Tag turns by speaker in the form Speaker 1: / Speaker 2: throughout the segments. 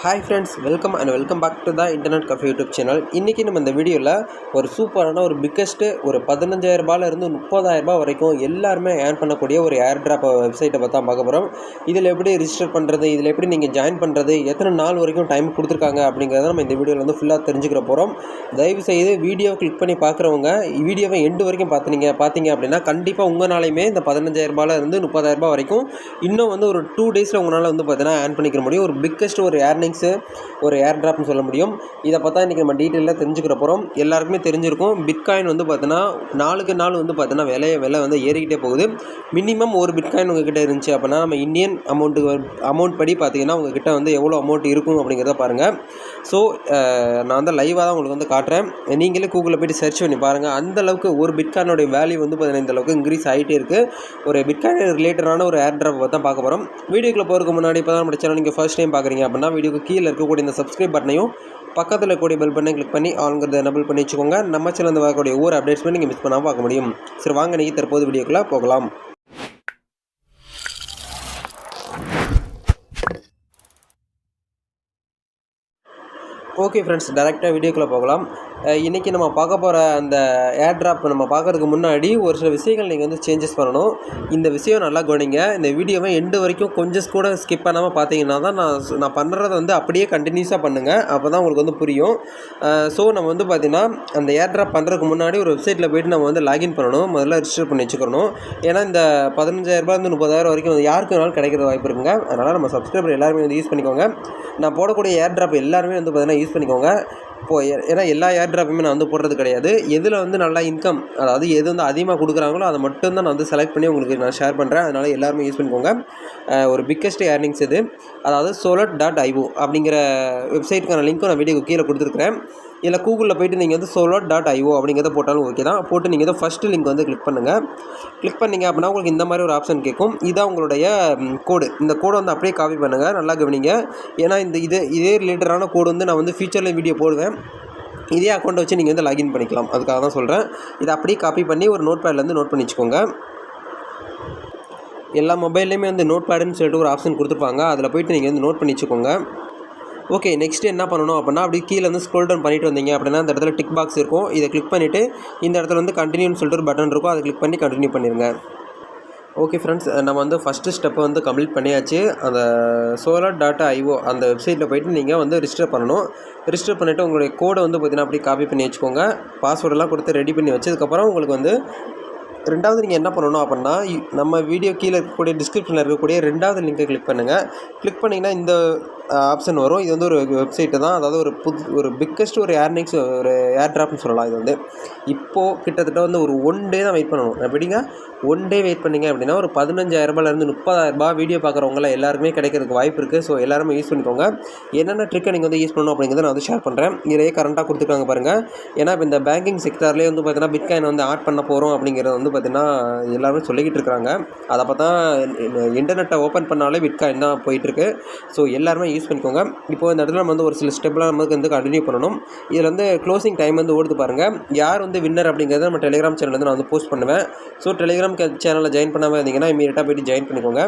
Speaker 1: Hi friends welcome and welcome back to the internet cafe YouTube channel இன்றைக்கி நம்ம இந்த வீடியோவில் ஒரு சூப்பரான ஒரு பிக்கஸ்ட்டு ஒரு பதினஞ்சாயிரரூபாலேருந்து முப்பதாயிரரூபா வரைக்கும் எல்லாருமே ஏர்ன் பண்ணக்கூடிய ஒரு ஏர் ட்ராப் வெப்சைட்டை பார்த்தா பார்க்க போகிறோம் இதில் எப்படி ரிஜிஸ்டர் பண்ணுறது இதில் எப்படி நீங்கள் ஜாயின் பண்ணுறது எத்தனை நாள் வரைக்கும் டைம் கொடுத்துருக்காங்க அப்படிங்கிறத நம்ம இந்த வீடியோவில் வந்து ஃபுல்லாக தெரிஞ்சுக்கிற போகிறோம் தயவு செய்து வீடியோ கிளிக் பண்ணி பார்க்குறவங்க வீடியோவை எண்டு வரைக்கும் பார்த்துனீங்க பார்த்தீங்க அப்படின்னா கண்டிப்பாக உங்கள் நாளையுமே இந்த பதினஞ்சாயிரரூபாலேருந்து முப்பதாயிரரூபா வரைக்கும் இன்னும் வந்து ஒரு டூ டேஸில் உங்களால் வந்து பார்த்தீங்கன்னா ஏர்ன் பண்ணிக்க முடியும். ஒரு பிக்கஸ்ட் ஒரு ஏர்னிங் ஏர்னிங்ஸு ஒரு ஏர் ட்ராப்னு சொல்ல முடியும். இதை பார்த்தா இன்றைக்கி நம்ம டீட்டெயிலாக தெரிஞ்சுக்கிற போகிறோம் எல்லாருக்குமே தெரிஞ்சிருக்கும். பிட்காயின் வந்து பார்த்தீங்கன்னா நாளுக்கு நாள் வந்து பார்த்தீங்கன்னா விலைய விலை வந்து ஏறிக்கிட்டே போகுது. மினிமம் ஒரு பிட்காயின் உங்ககிட்ட இருந்துச்சு அப்படின்னா நம்ம இந்தியன் அமௌண்ட்டு அமௌண்ட் படி பார்த்தீங்கன்னா உங்ககிட்ட வந்து எவ்வளோ அமௌண்ட் இருக்கும் அப்படிங்கிறத பாருங்கள் ஸோ நான் வந்து லைவாக தான் உங்களுக்கு வந்து காட்டுறேன். நீங்களே கூகுளில் போய்ட்டு சர்ச் பண்ணி பாருங்கள் அந்த அளவுக்கு ஒரு பிட்காயினோடைய வேல்யூ வந்து பார்த்தீங்கன்னா இந்த அளவுக்கு இன்க்ரீஸ் ஆகிட்டே இருக்குது ஒரு பிட்காயின் ரிலேட்டடான ஒரு ஏர் ட்ராப் தான் பார்க்க போகிறோம் வீடியோக்குள்ளே போகிறதுக்கு முன்னாடி இப்போ தான் நம்ம சேனல் நீங்கள் ஃபர்ஸ்ட் டைம் பார்க்குறீங்க அப்படின்னா வீடியோக்கு கீழே இருக்கக்கூடிய இந்த சப்ஸ்கிரைப் பட்டனையும் பக்கத்தில் இருக்கக்கூடிய பெல் பட்டனை கிளிக் பண்ணி ஆளுங்கிறத எனபிள் பண்ணி வச்சுக்கோங்க. நம்ம சேனல் வரக்கூடிய ஒவ்வொரு அப்டேட்ஸுமே நீங்கள் மிஸ் பண்ணாமல் பார்க்க முடியும். சரி வாங்க நீங்கள் தற்போது வீடியோக்குள்ளே போகலாம். ஓகே ஃப்ரெண்ட்ஸ் டேரெக்டாக வீடியோக்குள்ளே போகலாம். இன்றைக்கி நம்ம பார்க்க போகிற அந்த ஏர் ட்ராப் நம்ம பார்க்குறதுக்கு முன்னாடி ஒரு சில விஷயங்கள் நீங்கள் வந்து சேஞ்சஸ் பண்ணணும். இந்த விஷயம் நல்லா கவனிங்க. இந்த வீடியோவை எண்டு வரைக்கும் கொஞ்சம் கூட ஸ்கிப் பண்ணாமல் பார்த்தீங்கன்னா தான் நான் நான் பண்ணுறத வந்து அப்படியே கண்டினியூஸாக பண்ணுங்கள் அப்போ தான் உங்களுக்கு வந்து புரியும். ஸோ நம்ம வந்து பார்த்திங்கன்னா அந்த ஏர் ட்ராப் பண்ணுறதுக்கு முன்னாடி ஒரு வெப்சைட்டில் போயிட்டு நம்ம வந்து லாகின் பண்ணணும். முதல்ல ரிஜிஸ்டர் பண்ணி வச்சுக்கணும். ஏன்னா இந்த பதினஞ்சாயிரரூபாந்து முப்பதாயிரம் வரைக்கும் வந்து யாருக்கு வேணாலும் கிடைக்கிற வாய்ப்பு இருக்குங்க. அதனால் நம்ம சப்ஸ்கிரைபர் எல்லாருமே வந்து யூஸ் பண்ணிக்கோங்க. நான் போடக்கூடிய ஏர் ட்ராப் எல்லாருமே வந்து பார்த்தீங்கன்னா யூஸ் பண்ணிக்கோங்க. இப்போது ஏன்னா எல்லா ஏர் ட்ராப்புமே நான் வந்து போடுறது கிடையாது. எதில் வந்து நல்லா இன்கம் அதாவது எது வந்து அதிகமாக கொடுக்குறாங்களோ அதை மட்டும் தான் நான் வந்து செலக்ட் பண்ணி உங்களுக்கு நான் ஷேர் பண்ணுறேன் அதனால் எல்லாருமே யூஸ் பண்ணிக்கோங்க. ஒரு பிக்கஸ்ட் ஏர்னிங்ஸ் இது. அதாவது சோலட் டாட் ஐஓ அப்படிங்கிற வெப்சைட்டுக்கான லிங்க்கும் நான் வீடியோக்கு கீழே கொடுத்துருக்குறேன். இல்லை கூகுளில் போயிட்டு நீங்கள் வந்து சோலோ டாட் ஐஓ அப்படிங்கிறத போட்டாலும் ஓகே தான். போட்டு நீங்கள் வந்து ஃபஸ்ட்டு லிங்க் வந்து கிளிக் பண்ணுங்கள் கிளிக் பண்ணிங்க அப்படின்னா உங்களுக்கு இந்த மாதிரி ஒரு ஆப்ஷன் கேட்கும். இதான் உங்களுடைய கோடு இந்த கோடை வந்து அப்படியே காப்பி பண்ணுங்கள் நல்லா கவனிங்க. ஏன்னா இந்த இது இதே ரிலேட்டடான கோடு வந்து நான் வந்து ஃபியூச்சரில் வீடியோ போடுவேன். இதே அக்கௌண்ட்டை வச்சு நீங்கள் வந்து லாகின் பண்ணிக்கலாம். அதுக்காக தான் சொல்கிறேன் இதை அப்படியே காப்பி பண்ணி ஒரு நோட் பேட்லேருந்து நோட் பண்ணி வச்சுக்கோங்க எல்லா மொபைல்லையுமே வந்து நோட் பேடுன்னு சொல்லிட்டு ஒரு ஆப்ஷன் கொடுத்துருப்பாங்க. அதில் போயிட்டு நீங்கள் வந்து நோட் பண்ணி வச்சுக்கோங்க ஓகே நெக்ஸ்ட் என்ன பண்ணணும் அப்படின்னா அப்படி கீழே வந்து ஸ்க்ரோல் டவுன் பண்ணிட்டு வந்தீங்க அப்படின்னா அந்த இடத்துல டிக் பாக்ஸ் இருக்கும். இதை கிளிக் பண்ணிவிட்டு இந்த இடத்துல வந்து கண்டினியூன்னு சொல்லிட்டு ஒரு பட்டன் இருக்கும். அதை கிளிக் பண்ணி கண்டினியூ பண்ணிடுங்க ஓகே ஃப்ரெண்ட்ஸ் நம்ம வந்து ஃபஸ்ட்டு ஸ்டெப்பை வந்து கம்ப்ளீட் பண்ணியாச்சு. அந்த சோலார் டாட்டா ஐஓ அந்த வெப்சைட்டில் போயிட்டு நீங்கள் வந்து ரிஜிஸ்டர் பண்ணணும். ரிஜிஸ்டர் பண்ணிவிட்டு உங்களுடைய கோடை வந்து பார்த்தீங்கன்னா அப்படியே காப்பி பண்ணி வச்சுக்கோங்க. பாஸ்வேர்டெல்லாம் கொடுத்து ரெடி பண்ணி வச்சதுக்கப்புறம் உங்களுக்கு வந்து ரெண்டாவது நீங்கள் என்ன பண்ணணும் அப்படின்னா நம்ம வீடியோ கீழே இருக்கக்கூடிய டிஸ்கிரிப்ஷனில் இருக்கக்கூடிய ரெண்டாவது லிங்கை கிளிக் பண்ணுங்கள் கிளிக் பண்ணிங்கன்னா இந்த ஆப்ஷன் வரும். இது வந்து ஒரு வெப்சைட்டு தான். அதாவது ஒரு புது ஒரு பிக்கஸ்ட் ஒரு ஏர்னிங்ஸ் ஒரு ஏர் ட்ராப்னு சொல்லலாம். இது வந்து இப்போது கிட்டத்தட்ட வந்து ஒரு ஒன் டே தான் வெயிட் பண்ணணும். எப்படிங்க? ஒன் டே வெயிட் பண்ணீங்க அப்படின்னா ஒரு பதினஞ்சாயிரரூபாலேருந்து முப்பதாயிரரூபா வீடியோ பார்க்குறவங்களாம் எல்லாருமே கிடைக்கிறதுக்கு வாய்ப்பு இருக்குது ஸோ எல்லாருமே யூஸ் பண்ணிக்கோங்க. என்னென்ன ட்ரிக்கை நீங்கள் வந்து யூஸ் பண்ணணும் அப்படிங்கிறத நான் வந்து ஷேர் பண்ணுறேன் நிறைய கரண்ட்டாக கொடுத்துருக்காங்க பாருங்கள் ஏன்னா இப்போ இந்த பேங்கிங் செக்டார்லேயே வந்து பார்த்தீங்கன்னா பிட்காயின் வந்து ஆட் பண்ண போகிறோம் அப்படிங்கிறத வந்து பார்த்தீங்கன்னா எல்லாருமே சொல்லிக்கிட்டு இருக்காங்க. அதை பார்த்தா இன்டர்நெட்டை ஓப்பன் பண்ணாலே பிட்காயின் தான் போயிட்டுருக்கு ஸோ எல்லாருமே யூஸ் பண்ணிக்கோங்க. இப்போ இந்த இடத்துல நம்ம வந்து ஒரு சில ஸ்டெப்லாம் நமக்கு வந்து கண்டினியூ பண்ணணும். இதில் வந்து க்ளோசிங் டைம் வந்து ஓடுது பாருங்கள் யார் வந்து வின்னர் அப்படிங்கிறத நம்ம டெலிகிராம் சேனல் வந்து நான் வந்து போஸ்ட் பண்ணுவேன். ஸோ டெலிகிராம் சேனலில் ஜாயின் பண்ணாமல் இருந்தீங்கன்னா இமீடியட்டாக போய்ட்டு ஜாயின் பண்ணிக்கோங்க.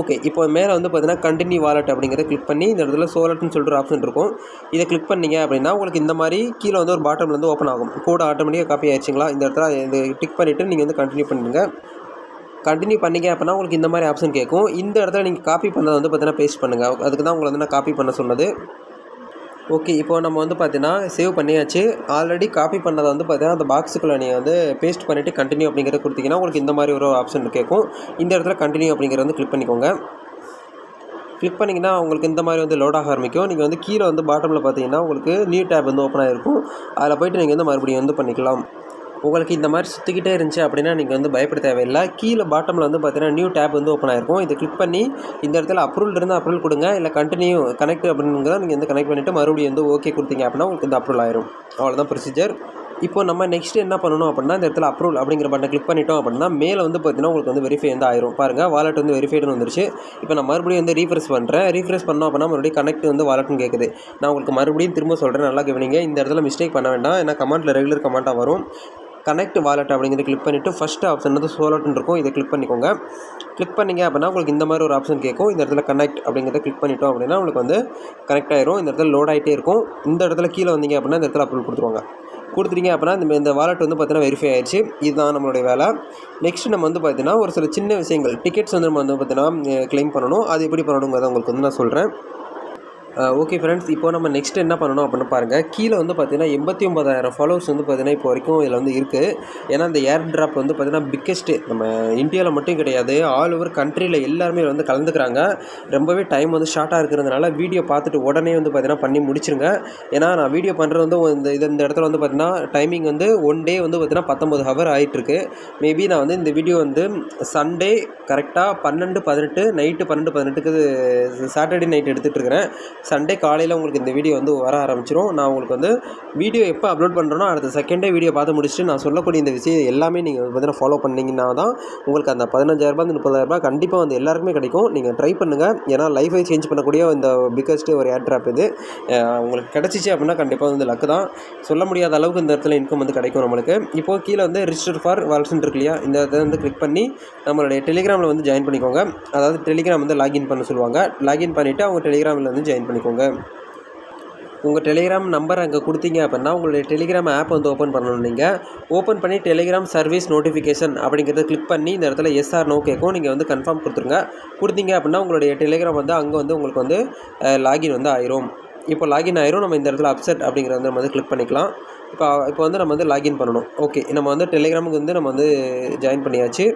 Speaker 1: ஓகே இப்போ மேலே வந்து பார்த்தீங்கன்னா கண்டினியூ வாலெட் அப்படிங்கிறத கிளிக் பண்ணி இந்த இடத்துல சோலட்னு சொல்லிட்டு ஆப்ஷன் இருக்கும். இதை கிளிக் பண்ணீங்க அப்படின்னா உங்களுக்கு இந்த மாதிரி கீழே வந்து ஒரு பாட்டம்லேருந்து ஓப்பன் ஆகும். கூட ஆட்டோமேட்டிக்காக காப்பி ஆயிடுச்சிங்களா? இந்த இடத்துல இது டிக் பண்ணிவிட்டு நீங்கள் வந்து கண்டினியூ பண்ணுங்கள் கண்டினியூ பண்ணிங்க அப்படின்னா உங்களுக்கு இந்த மாதிரி ஆப்ஷன் கேட்கும். இந்த இடத்துல நீங்கள் காப்பி பண்ணதை வந்து பார்த்தீங்கன்னா பேஸ்ட் பண்ணுங்கள் அதுக்கு தான் உங்களை வந்து நான் காப்பி பண்ண சொன்னது. ஓகே இப்போ நம்ம வந்து பார்த்தீங்கன்னா சேவ் பண்ணியாச்சு. ஆல்ரெடி காப்பி பண்ணதை வந்து பார்த்தீங்கன்னா அந்த பாக்ஸுக்குள்ளே நீங்கள் வந்து பேஸ்ட் பண்ணிவிட்டு கண்டினியூ அப்படிங்கிறத கொடுத்தீங்கன்னா உங்களுக்கு இந்த மாதிரி ஒரு ஆப்ஷன் கேட்கும். இந்த இடத்துல கண்டினியூ அப்படிங்கிறத வந்து கிளிக் பண்ணிக்கோங்க. கிளிக் பண்ணிங்கன்னா உங்களுக்கு இந்த மாதிரி வந்து லோட் ஆக ஆரம்பிக்கும். நீங்கள் வந்து கீழே வந்து பாட்டமில் பார்த்தீங்கன்னா உங்களுக்கு நியூ டேப் வந்து ஓப்பன் ஆகிருக்கும் அதில் போயிட்டு நீங்கள் வந்து மறுபடியும் வந்து பண்ணிக்கலாம். உங்களுக்கு இந்த மாதிரி சுற்றிக்கிட்டே இருந்துச்சு அப்படின்னா நீங்கள் வந்து பயப்பட தேவையில்லை. கீழே பாட்டமில் வந்து பார்த்தீங்கன்னா நியூ டேப் வந்து ஓப்பன் ஆயிருக்கும். இதை கிளிக் பண்ணி இந்த இடத்துல அப்ரூவல் இருந்தால் அப்ரூவல் கொடுங்க. இல்லை கண்டினியூ கனெக்ட் அப்படிங்கிறத நீங்கள் வந்து கனெக்ட் பண்ணிவிட்டு மறுபடியும் வந்து ஓகே கொடுத்தீங்க அப்படின்னா உங்களுக்கு வந்து அப்ரூவல் ஆயிரும். அவ்வளோதான் ப்ரொசீஜர் இப்போ நம்ம நெக்ஸ்ட் என்ன பண்ணணும் அப்படின்னா இந்த இடத்துல அப்ரூவல் அப்படிங்கிற பட்டனை கிளிக் பண்ணிட்டோம் அப்படின்னா மேலே வந்து பார்த்தீங்கன்னா உங்களுக்கு வந்து வெரிஃபை வந்து ஆயிரும். பாருங்கள் வாலெட் வந்து வெரிஃபைடுன்னு வந்துருச்சு. இப்போ நான் மறுபடியும் வந்து ரீஃப்ரெஷ் பண்ணுறேன் ரீஃப்ரெஷ் பண்ணோம் அப்படின்னா மறுபடியும் கனெக்ட் வந்து வாலெட்னு கேட்குது நான் உங்களுக்கு மறுபடியும் திரும்ப சொல்கிறேன் நல்லா கவனிங்க. இந்த இடத்துல மிஸ்டேக் பண்ண வேண்டாம். ஏன்னா கமெண்ட்டில் ரெகுலர் கமெண்ட்டாக வரும். கனெக்ட் வாலெட் அப்படிங்கிறத கிளிக் பண்ணிவிட்டு ஃபஸ்ட்டு ஆப்ஷன் வந்து சோலோட்னு இருக்கும். இதை கிளிக் பண்ணிக்கோங்க. கிளிக் பண்ணிங்க அப்படின்னா உங்களுக்கு இந்த மாதிரி ஒரு ஆப்ஷன் கேட்கும். இந்த இடத்துல கனெக்ட் அப்படிங்கிறத கிளிக் பண்ணிட்டோம் அப்படின்னா உங்களுக்கு வந்து கனெக்ட் ஆயிரும். இந்த இடத்துல லோட் ஆகிட்டே இருக்கும். இந்த இடத்துல கீழே வந்தீங்க அப்படின்னா இந்த இடத்துல அப்ரூவல் கொடுத்துருவாங்க. கொடுத்துட்டீங்க அப்படின்னா இந்த இந்த வாலெட் வந்து பார்த்தீங்கன்னா வெரிஃபை ஆயிடுச்சு. இதுதான் நம்மளுடைய வேலை. நெக்ஸ்ட் நம்ம வந்து பார்த்தீங்கன்னா ஒரு சில சின்ன விஷயங்கள். டிக்கெட்ஸ் வந்து நம்ம வந்து பார்த்தீங்கன்னா கிளைம் பண்ணணும். அது எப்படி பண்ணணுங்கிறத உங்களுக்கு வந்து நான் சொல்கிறேன் ஓகே ஃப்ரெண்ட்ஸ் இப்போ நம்ம நெக்ஸ்ட் என்ன பண்ணணும் அப்படின்னு பாருங்கள் கீழே வந்து பார்த்தீங்கன்னா எண்பத்தி ஒம்பதாயிரம் ஃபாலோவர்ஸ் வந்து பார்த்திங்கன்னா இப்போ வரைக்கும் இதில் வந்து இருக்குது ஏன்னா இந்த ஏர் ட்ராப் வந்து பார்த்திங்கன்னா பிக்கெஸ்ட்டு நம்ம இந்தியாவில் மட்டும் கிடையாது ஆல் ஓவர் கண்ட்ரியில் எல்லாருமே வந்து கலந்துக்கிறாங்க. ரொம்பவே டைம் வந்து ஷார்ட்டாக இருக்கிறதுனால வீடியோ பார்த்துட்டு உடனே வந்து பார்த்திங்கன்னா பண்ணி முடிச்சிருங்க. ஏன்னா நான் வீடியோ பண்ணுறது வந்து இந்த இது இந்த இடத்துல வந்து பார்த்தீங்கன்னா டைமிங் வந்து ஒன் டே வந்து பார்த்திங்கன்னா பத்தொம்பது ஹவர் ஆகிட்டுருக்கு மேபி நான் வந்து இந்த வீடியோ வந்து சண்டே கரெக்டாக பன்னெண்டு பதினெட்டு நைட்டு பன்னெண்டு பதினெட்டுக்கு சாட்டர்டே நைட் எடுத்துகிட்டு இருக்கிறேன். சண்டே காலையில் உங்களுக்கு இந்த வீடியோ வந்து வர ஆரம்பிச்சிடும் நான் உங்களுக்கு வந்து வீடியோ எப்போ அப்லோட் பண்ணுறேனோ அடுத்த செகண்டே வீடியோ பார்த்து முடிச்சுட்டு நான் சொல்லக்கூடிய இந்த விஷயம் எல்லாமே நீங்கள் பார்த்தீங்கன்னா ஃபாலோ பண்ணிங்கன்னா தான் உங்களுக்கு அந்த பதினஞ்சாயிரரூபா அந்த முப்பதாயிரரூபா கண்டிப்பாக வந்து எல்லாருக்குமே கிடைக்கும். நீங்கள் ட்ரை பண்ணுங்கள் ஏன்னா லைஃபை சேஞ்ச் பண்ணக்கூடிய இந்த பிக்கஸ்ட் ஒரு ஏர் ட்ராப் இது. உங்களுக்கு கிடச்சிச்சு அப்படின்னா கண்டிப்பாக வந்து லக்கு தான். சொல்ல முடியாத அளவுக்கு இந்த இடத்துல இன்கம் வந்து கிடைக்கும் நம்மளுக்கு. இப்போது கீழே வந்து ரிஜிஸ்டர் ஃபார் வால்ஸ்ன்னு இருக்கு இல்லையா? இந்த இதை வந்து கிளிக் பண்ணி நம்மளுடைய டெலிகிராமில் வந்து ஜாயின் பண்ணிக்கோங்க. அதாவது டெலிகிராம் வந்து லாகின் பண்ண சொல்லுவாங்க. லாகின் பண்ணிவிட்டு அவங்க டெலிகிராமில் வந்து ஜாயின் பண்ணிக்கோங்க. உங்கள் டெலிகிராம் நம்பர் அங்கே கொடுத்தீங்க அப்படின்னா உங்களுடைய டெலிகிராம் ஆப் வந்து ஓப்பன் பண்ணணும் நீங்கள் ஓப்பன் பண்ணி டெலிகிராம் சர்வீஸ் நோட்டிஃபிகேஷன் அப்படிங்கிறத கிளிக் பண்ணி இந்த இடத்துல எஸ்ஆர் நோ கேட்கும். நீங்கள் வந்து கன்ஃபார்ம் கொடுத்துருங்க. கொடுத்தீங்க அப்படின்னா உங்களுடைய டெலிகிராம் வந்து அங்கே வந்து உங்களுக்கு வந்து லாகின் வந்து ஆயிரும். இப்போ லாகின் ஆயிரும். நம்ம இந்த இடத்துல அப்செட் அப்படிங்கிறத வந்து நம்ம வந்து கிளிக் பண்ணிக்கலாம். இப்போ இப்போ வந்து நம்ம வந்து லாகின் பண்ணணும். ஓகே நம்ம வந்து டெலிகிராமுக்கு வந்து நம்ம வந்து ஜாயின் பண்ணியாச்சு.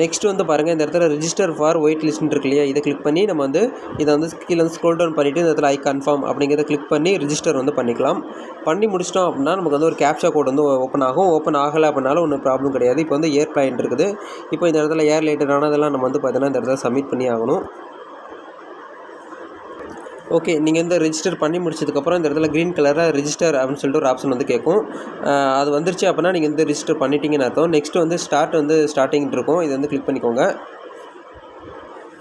Speaker 1: நெக்ஸ்ட் வந்து பாருங்கள் இந்த இடத்துல ரிஜிஸ்டர் ஃபார் ஒயிட் லிஸ்ட்னு இருக்கு இல்லையா? இதை கிளிக் பண்ணி நம்ம வந்து இதை வந்து கீழே வந்து ஸ்க்ரோல் டவுன் பண்ணிவிட்டு இந்த இடத்துல ஐ கன்ஃபார்ம் அப்படிங்கிறத கிளிக் பண்ணி ரிஜிஸ்டர் வந்து பண்ணிக்கலாம். பண்ணி முடிச்சிட்டோம் அப்படின்னா நமக்கு வந்து ஒரு கேப்ஷா கோட் வந்து ஓப்பன் ஆகும். ஓப்பன் ஆகலை அப்படின்னாலும் ஒன்றும் ப்ராப்ளம் கிடையாது. இப்போ வந்து ஏர் பிளான் இருக்குது. இப்போ இந்த இடத்துல ஏர் ரிலேட்டடானதெல்லாம் நம்ம வந்து பார்த்தீங்கன்னா இந்த இடத்துல சப்மிட் பண்ணி ஆகணும். ஓகே நீங்கள் வந்து ரெஜிஸ்டர் பண்ணி முடிச்சதுக்கப்புறம் இந்த இடத்துல க்ரீன் கலரில் ரிஜிஸ்டர் அப்படின்னு சொல்லிட்டு ஒரு ஆப்ஷன் வந்து கேட்கும். அது வந்துருச்சு அப்படின்னா நீங்கள் வந்து ரிஜிஸ்டர் பண்ணிட்டீங்கன்னு அர்த்தம். நெக்ஸ்ட் வந்து ஸ்டார்ட் வந்து ஸ்டார்டிங் இருக்கும். இது வந்து கிளிக் பண்ணிக்கோங்க.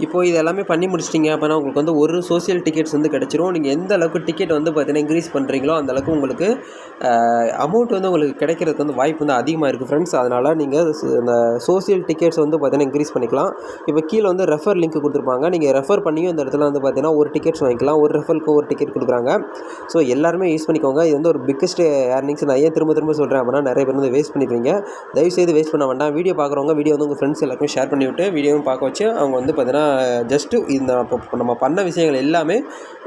Speaker 1: இப்போ இது எல்லாமே பண்ணி முடிச்சிட்டிங்க அப்படின்னா உங்களுக்கு வந்து ஒரு சோஷியல் டிக்கெட்ஸ் வந்து கிடச்சிரும். நீங்கள் எந்த அளவுக்கு டிக்கெட் வந்து பார்த்தீங்கன்னா இன்க்ரீஸ் பண்ணுறீங்களோ அந்த அளவுக்கு உங்களுக்கு அமௌண்ட் வந்து உங்களுக்கு கிடைக்கிறதுக்கு வந்து வாய்ப்பு வந்து அதிகமாக இருக்குது ஃப்ரெண்ட்ஸ் அதனால் நீங்கள் இந்த சோஷியல் டிக்கெட்ஸ் வந்து பார்த்தீங்கன்னா இன்க்ரீஸ் பண்ணிக்கலாம். இப்போ கீழே வந்து ரெஃபர் லிங்க் கொடுத்துருப்பாங்க. நீங்கள் ரெஃபர் பண்ணியும் இந்த இடத்துல வந்து பார்த்தீங்கன்னா ஒரு டிக்கெட்ஸ் வாங்கிக்கலாம். ஒரு ரெஃபருக்கு ஒரு டிக்கெட் கொடுக்குறாங்க. ஸோ எல்லாருமே யூஸ் பண்ணிக்கோங்க. இது வந்து ஒரு பிக்கஸ்ட் ஏர்னிங்ஸ் நான் ஏன் திரும்ப திரும்ப சொல்கிறேன் அப்படின்னா நிறைய பேர் வந்து வேஸ்ட் பண்ணிடுவீங்க. தயவுசெய்து வேஸ்ட் பண்ண வேண்டாம். வீடியோ பார்க்குறவங்க வீடியோ வந்து உங்கள் ஃப்ரெண்ட்ஸ் எல்லாருக்கும் ஷேர் பண்ணிவிட்டு வீடியோவும் பார்க்க வச்சு அவங்க வந்து பார்த்தீங்கன்னா ஜஸ்ட்டு இந்த இப்போ நம்ம பண்ண விஷயங்கள் எல்லாமே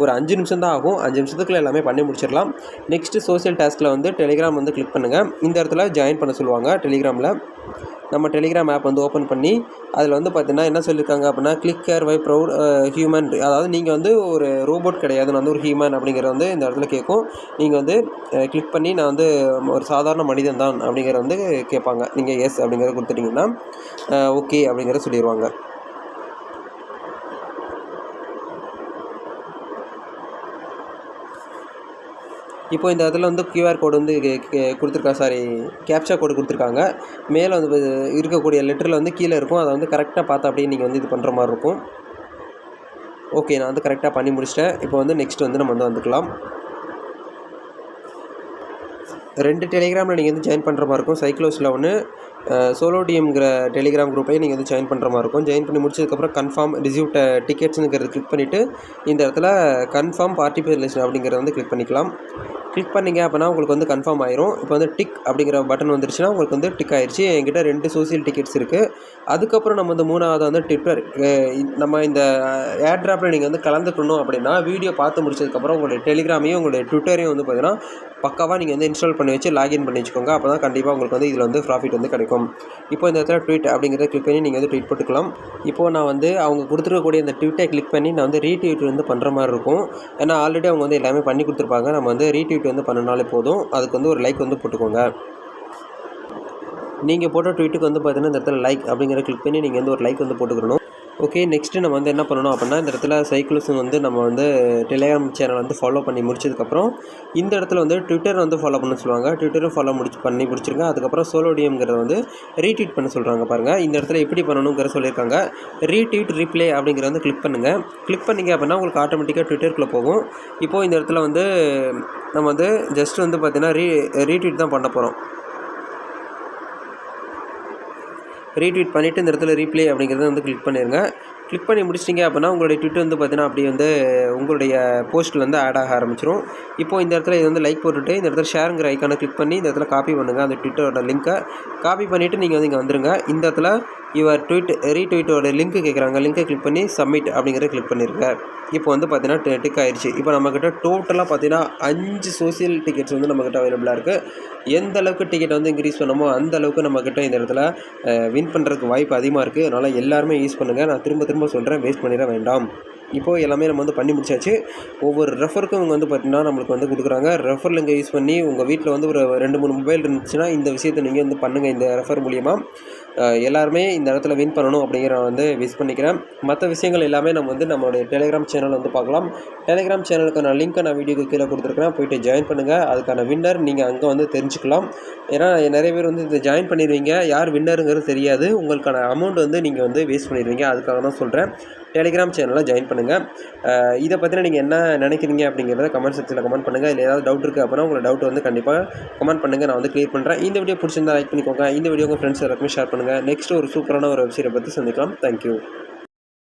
Speaker 1: ஒரு அஞ்சு நிமிஷம் தான் ஆகும். அஞ்சு நிமிஷத்துக்குள்ள எல்லாமே பண்ணி முடிச்சிடலாம். நெக்ஸ்ட்டு சோஷியல் டாஸ்கில் வந்து டெலிகிராம் வந்து கிளிக் பண்ணுங்கள் இந்த இடத்துல ஜாயின் பண்ண சொல்லுவாங்க. டெலிகிராமில் நம்ம டெலிகிராம் ஆப் வந்து ஓப்பன் பண்ணி அதில் வந்து பார்த்தீங்கன்னா என்ன சொல்லியிருக்காங்க அப்படின்னா click care why proud human அதாவது நீங்கள் வந்து ஒரு ரோபோட் கிடையாது. நான் வந்து ஒரு ஹியூமன் அப்படிங்கிறது வந்து இந்த இடத்துல கேட்கும் நீங்கள் வந்து uh, கிளிக் பண்ணி நான் வந்து ஒரு சாதாரண மனிதன் தான் அப்படிங்கிறத வந்து கேட்பாங்க நீங்கள் எஸ் அப்படிங்கிறத கொடுத்துட்டிங்கன்னா ஓகே uh, அப்படிங்கிறத சொல்லிடுவாங்க இப்போ இந்த இடத்துல வந்து கியூஆர் கோடு வந்து கொடுத்துருக்கா சாரி கேப்சா கோடு கொடுத்துருக்காங்க. மேலே வந்து இருக்கக்கூடிய லெட்டரில் வந்து கீழே இருக்கும். அதை வந்து கரெக்டாக பார்த்து அப்படியே நீங்கள் வந்து இது பண்ணுற மாதிரி இருக்கும். ஓகே நான் வந்து கரெக்டாக பண்ணி முடிச்சிட்டேன். இப்போ வந்து நெக்ஸ்ட் வந்து நம்ம வந்து வந்துக்கலாம். ரெண்டு டெலிகிராமில் நீங்கள் வந்து ஜாயின் பண்ணுற மாதிரி இருக்கும். சைக்ளோஸில் ஒன்று சோலோ டிஎம்ங்கிற டெலிகிராம் குரூப்பையும் நீங்கள் வந்து ஜாயின் பண்ணுற மாதிரி இருக்கும். ஜாயின் பண்ணி முடிச்சதுக்கப்புறம் கன்ஃபார்ம் ரிசீவ் டிக்கெட்ஸுங்கிறது கிளிக் பண்ணிவிட்டு இந்த இடத்துல கன்ஃபார்ம் பார்ட்டிசிபேஷன் அப்படிங்கிறத வந்து கிளிக் பண்ணிக்கலாம். கிளிக் பண்ணிங்க அப்படின்னா உங்களுக்கு வந்து கன்ஃபார்ம் ஆயிரும். இப்போ வந்து டிக் அப்படிங்கிற பட்டன் வந்துருச்சுன்னா உங்களுக்கு வந்து டிக் ஆயிடுச்சு என்கிட்ட ரெண்டு சோசியல் டிக்கெட்ஸ் இருக்குது அதுக்கப்புறம் நம்ம வந்து மூணாவது வந்து ட்விட்டர். நம்ம இந்த ஏர் ட்ராப்பில் நீங்கள் வந்து கலந்துக்கணும் அப்படின்னா வீடியோ பார்த்து முடிச்சதுக்கப்புறம் உங்களுடைய டெலிகிராமையும் உங்களுடைய ட்விட்டரையும் வந்து பார்த்தீங்கன்னா பக்காவாக நீங்கள் வந்து இன்ஸ்டால் பண்ணி வச்சு லாகின் பண்ணி வச்சுக்கோங்க. அப்போ தான் கண்டிப்பாக உங்களுக்கு வந்து இதில் வந்து ப்ராஃபிட் வந்து கிடைக்கும். இப்போ இந்த இடத்துல ட்வீட் அப்படிங்கிறத கிளிக் பண்ணி நீங்கள் வந்து ட்வீட் போட்டுக்கலாம். இப்போது நான் வந்து அவங்க கொடுத்துருக்கக்கூடிய இந்த ட்விட்டை கிளிக் பண்ணி நான் வந்து ரீட்வீட் வந்து பண்ணுற மாதிரி இருக்கும். ஏன்னா ஆல்ரெடி அவங்க வந்து எல்லாமே பண்ணி கொடுத்துருப்பாங்க. நம்ம வந்து ரீட்வீட் வந்து பண்ணினாலே போதும். அதுக்கு வந்து ஒரு லைக் வந்து போட்டுக்கோங்க. நீங்கள் போட்ட ட்வீட்டுக்கு வந்து பார்த்தீங்கன்னா இந்த இடத்துல லைக் அப்படிங்கிற கிளிக் பண்ணி நீங்கள் வந்து ஒரு லைக் வந்து போட்டுக்கணும் ஓகே நெக்ஸ்ட்டு நம்ம வந்து என்ன பண்ணணும் அப்படின்னா இந்த இடத்துல சைக்கிள்ஸ் வந்து நம்ம வந்து டெலிகிராம் சேனல் வந்து ஃபாலோ பண்ணி முடிச்சதுக்கப்புறம் இந்த இடத்துல வந்து ட்விட்டர் வந்து ஃபாலோ பண்ண சொல்லுவாங்க. ட்விட்டரும் ஃபாலோ முடிச்சு பண்ணி முடிச்சிருங்க. அதுக்கப்புறம் சோலோடியம்ங்கிறத வந்து ரீட்வீட் பண்ண சொல்கிறாங்க பாருங்கள் இந்த இடத்துல எப்படி பண்ணணுங்கிற சொல்லியிருக்காங்க. ரீட்வீட் ரிப்ளே அப்படிங்கிறத வந்து கிளிக் பண்ணுங்கள் கிளிக் பண்ணிங்க அப்படின்னா உங்களுக்கு ஆட்டோமேட்டிக்காக ட்விட்டருக்குள்ளே போகும். இப்போது இந்த இடத்துல வந்து நம்ம வந்து ஜஸ்ட் வந்து பார்த்திங்கன்னா ரீ ரீட்வீட் தான் பண்ண போகிறோம் ரீட்வீட் பண்ணிவிட்டு இந்த இடத்துல ரீப்ளே அப்படிங்கிறத வந்து கிளிக் பண்ணிடுங்க கிளிக் பண்ணி முடிச்சிட்டிங்க அப்படின்னா உங்களுடைய ட்விட்டர் வந்து பார்த்தீங்கன்னா அப்படி வந்து உங்களுடைய போஸ்ட்டில் வந்து ஆட் ஆக ஆரம்பிச்சிரும். இப்போ இந்த இடத்துல இது வந்து லைக் போட்டுட்டு இந்த இடத்துல ஷேருங்கிற ஐக்கானை கிளிக் பண்ணி இந்த இடத்துல காப்பி பண்ணுங்கள் அந்த ட்விட்டரோட லிங்க்கை காப்பி பண்ணிவிட்டு நீங்கள் வந்து இங்கே வந்துருங்க. இந்த இடத்துல இவர் ட்வீட் ரீட்வீட்டோட லிங்க் கேட்குறாங்க லிங்கை கிளிக் பண்ணி சப்மிட் அப்படிங்கிறத கிளிக் பண்ணியிருக்க இப்போ வந்து பார்த்தீங்கன்னா டிக் ஆயிடுச்சு இப்போ நம்மக்கிட்ட டோட்டலாக பார்த்தீங்கன்னா அஞ்சு சோசியல் டிக்கெட்ஸ் வந்து நம்மக்கிட்ட அவைலபிளாக இருக்குது எந்த அளவுக்கு டிக்கெட் வந்து இன்க்ரீஸ் பண்ணமோ அந்த அளவுக்கு நம்மக்கிட்ட இந்த இடத்துல வின் பண்ணுறதுக்கு வாய்ப்பு அதிகமாக இருக்குது அதனால் எல்லாருமே யூஸ் பண்ணுங்கள் நான் திரும்ப திரும்ப சொல்கிறேன் வேஸ்ட் பண்ணிட வேண்டாம். இப்போது எல்லாமே நம்ம வந்து பண்ணி முடிச்சாச்சு. ஒவ்வொரு ரெஃபருக்கும் இவங்க வந்து பார்த்திங்கன்னா நம்மளுக்கு வந்து கொடுக்குறாங்க. ரெஃபர் லிங்கை யூஸ் பண்ணி உங்கள் வீட்டில் வந்து ஒரு ரெண்டு மூணு மொபைல் இருந்துச்சுன்னா இந்த விஷயத்தை நீங்கள் வந்து பண்ணுங்கள் இந்த ரெஃபர் மூலியமாக எல்லாருமே இந்த இடத்துல வின் பண்ணணும் அப்படிங்கிற நான் வந்து விஷ் பண்ணிக்கிறேன். மற்ற விஷயங்கள் எல்லாமே நம்ம வந்து நம்மளுடைய டெலிகிராம் சேனல் வந்து பார்க்கலாம். டெலிகிராம் சேனலுக்கான லிங்க்கை நான் வீடியோக்கு கீழே கொடுத்துருக்கேன் போயிட்டு ஜாயின் பண்ணுங்கள் அதுக்கான வின்னர் நீங்கள் அங்கே வந்து தெரிஞ்சுக்கலாம். ஏன்னா நிறைய பேர் வந்து இதை ஜாயின் பண்ணிடுவீங்க. யார் வின்னருங்கிறது தெரியாது. உங்களுக்கான அமௌண்ட் வந்து நீங்கள் வந்து வேஸ்ட் பண்ணிடுவீங்க. அதுக்காக தான் சொல்கிறேன் டெலிகிராம் சேனலில் ஜாயின் பண்ணுங்கள் இதை பற்றின நீங்கள் என்ன நினைக்கிறீங்க அப்படிங்கிறத கமெண்ட் செக்ஷனில் கமெண்ட் பண்ணுங்கள் இல்லை ஏதாவது டவுட் இருக்குது அப்படின்னா உங்களோட டவுட் வந்து கண்டிப்பாக கமெண்ட் பண்ணுங்கள் நான் வந்து க்ளியர் பண்ணுறேன் இந்த வீடியோ பிடிச்சிருந்தா லைக் பண்ணிக்கோங்க. இந்த வீடியோ உங்கள் ஃப்ரெண்ட்ஸ் எல்லாருக்குமே ஷேர் பண்ணுங்கள் நெக்ஸ்ட் ஒரு சூப்பரான ஒரு வெப்சைட்டை பற்றி சந்திக்கலாம். தேங்க்யூ